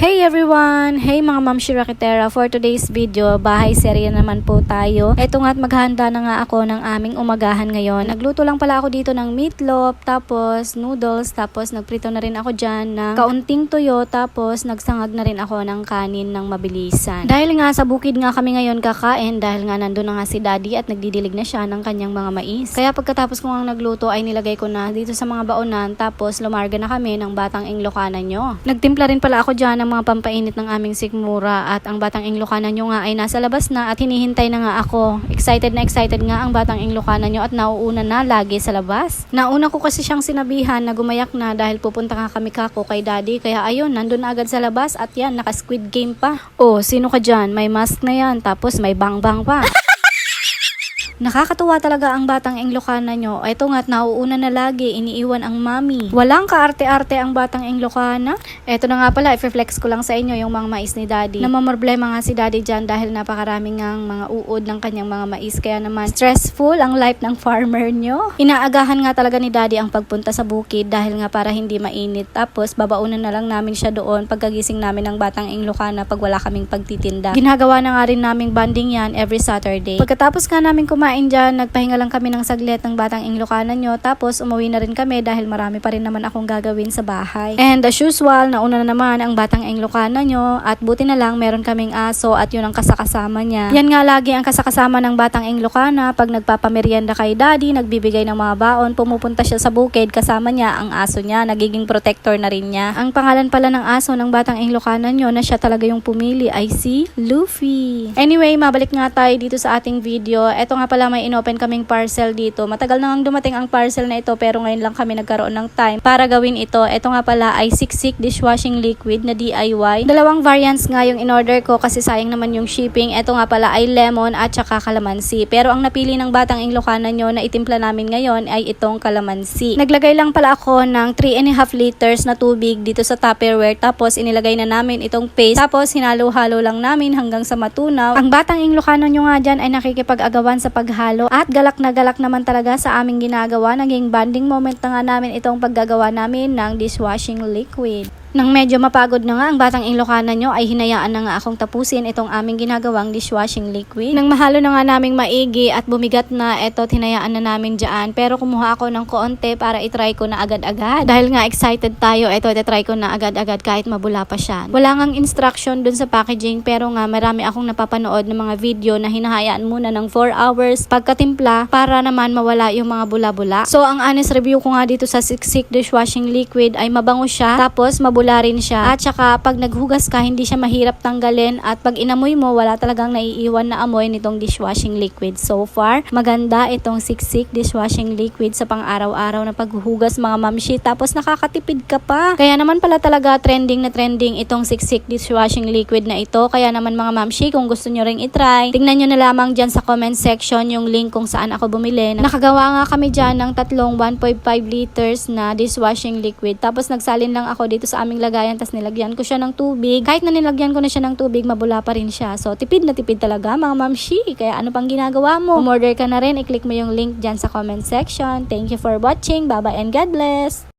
Hi everyone! Hey mga Ma'am Shirakitera! For today's video, bahay serye naman po tayo. Eto nga't maghahanda na nga ako ng aming umagahan ngayon. Nagluto lang pala ako dito ng meatloaf, tapos noodles, tapos nagprito na rin ako dyan ng kaunting tuyo, tapos nagsangag na rin ako ng kanin ng mabilisan. Dahil nga sa bukid nga kami ngayon kakain, dahil nga nandun na nga si daddy at nagdidilig na siya ng kanyang mga mais. Kaya pagkatapos ko nga nagluto ay nilagay ko na dito sa mga baonan, tapos lumarga na kami ng batang inglokanan nyo. Nagtimpla rin pala ako dyan ng mga pampainit ng aming sikmura at ang batang inglokanan nyo nga ay nasa labas na at hinihintay na nga ako. Excited na excited nga ang batang inglokanan nyo at nauuna na lagi sa labas. Nauna ko kasi siyang sinabihan na gumayak na dahil pupunta nga kami kako kay daddy kaya ayun, nandun na agad sa labas at yan, naka squid game pa. Oh, sino ka dyan? May mask na yan tapos may bang-bang pa. Nakakatuwa talaga ang batang Englokana nyo. Ito nga't nauuna na lagi, iniiwan ang mami. Walang kaarte-arte ang batang Englokana. Ito na nga pala, i-flex ko lang sa inyo yung mga mais ni daddy. Namamroblema nga si daddy dyan dahil napakaraming nga mga uod ng kanyang mga mais. Kaya naman, stressful ang life ng farmer nyo. Inaagahan nga talaga ni daddy ang pagpunta sa bukid dahil nga para hindi mainit. Tapos, babaunan na lang namin siya doon pagkagising namin ng batang Englokana pag wala kaming pagtitinda. Ginagawa na nga rin naming banding yan every Saturday. Pagkatapos nga namin kumain dyan, nagpahinga lang kami ng saglit ng batang Inglokanan nyo. Tapos umuwi na rin kami dahil marami pa rin naman akong gagawin sa bahay. And as usual, nauna na naman ang batang Inglokanan nyo. At buti na lang meron kaming aso at yun ang kasakasama niya. Yan nga lagi ang kasakasama ng batang Inglokana. Pag nagpapamerienda kay daddy, nagbibigay ng mga baon, pumupunta siya sa bukid kasama niya ang aso niya. Nagiging protector na rin niya. Ang pangalan pala ng aso ng batang Inglokanan nyo na siya talaga yung pumili ay si Luffy. Anyway, mabalik nga tayo dito sa ating video. Ito nga pala may inopen kaming parcel dito. Matagal na nga dumating ang parcel na ito pero ngayon lang kami nagkaroon ng time para gawin ito. Ito nga pala ay Siksik dishwashing liquid na DIY. Dalawang variants nga yung in-order ko kasi sayang naman yung shipping. Ito nga pala ay lemon at saka kalamansi. Pero ang napili ng batang Inglokanan nyo na itimpla namin ngayon ay itong kalamansi. Naglagay lang pala ako ng 3 and a half liters na tubig dito sa Tupperware tapos inilagay na namin itong paste. Tapos hinalo-halo lang namin hanggang sa matunaw. Ang batang Inglokanan nyo nga dyan ay nakikipag-agawan sa paghalo at galak na galak naman talaga sa aming ginagawa. Naging bonding moment na nga namin itong paggagawa namin ng dishwashing liquid. Nang medyo mapagod na nga ang batang Ilocana nyo ay hinayaan na nga akong tapusin itong aming ginagawang dishwashing liquid. Nang mahalo na nga naming maigi at bumigat na eto hinayaan na namin dyan. Pero kumuha ako ng koonte para itry ko na agad-agad. Dahil nga excited tayo, eto itry ko na agad-agad kahit mabula pa siya. Wala ngang instruction dun sa packaging pero nga marami akong napapanood ng mga video na hinahayaan muna ng 4 hours pagkatimpla para naman mawala yung mga bula-bula. So ang honest review ko nga dito sa Siksik dishwashing liquid ay mabango siya tapos mabula mabula rin siya. At saka pag naghugas ka, hindi siya mahirap tanggalin at pag inamoy mo, wala talagang naiiwan na amoy nitong dishwashing liquid. So far, maganda itong siksik dishwashing liquid sa pang-araw-araw na paghuhugas mga mamshi. Tapos nakakatipid ka pa. Kaya naman pala talaga trending na trending itong siksik dishwashing liquid na ito. Kaya naman mga mamshi, kung gusto nyo ring itry, tingnan nyo na lamang dyan sa comment section yung link kung saan ako bumili. Nakagawa nga kami dyan ng tatlong 1.5 liters na dishwashing liquid. Tapos nagsalin lang ako dito sa aming lagayan tas nilagyan ko siya ng tubig. Kahit na nilagyan ko na siya ng tubig, mabula pa rin siya. So, tipid na tipid talaga mga mamshi. Kaya ano pang ginagawa mo? Umorder ka na rin, i-click mo yung link dyan sa comment section. Thank you for watching. Bye-bye and God bless!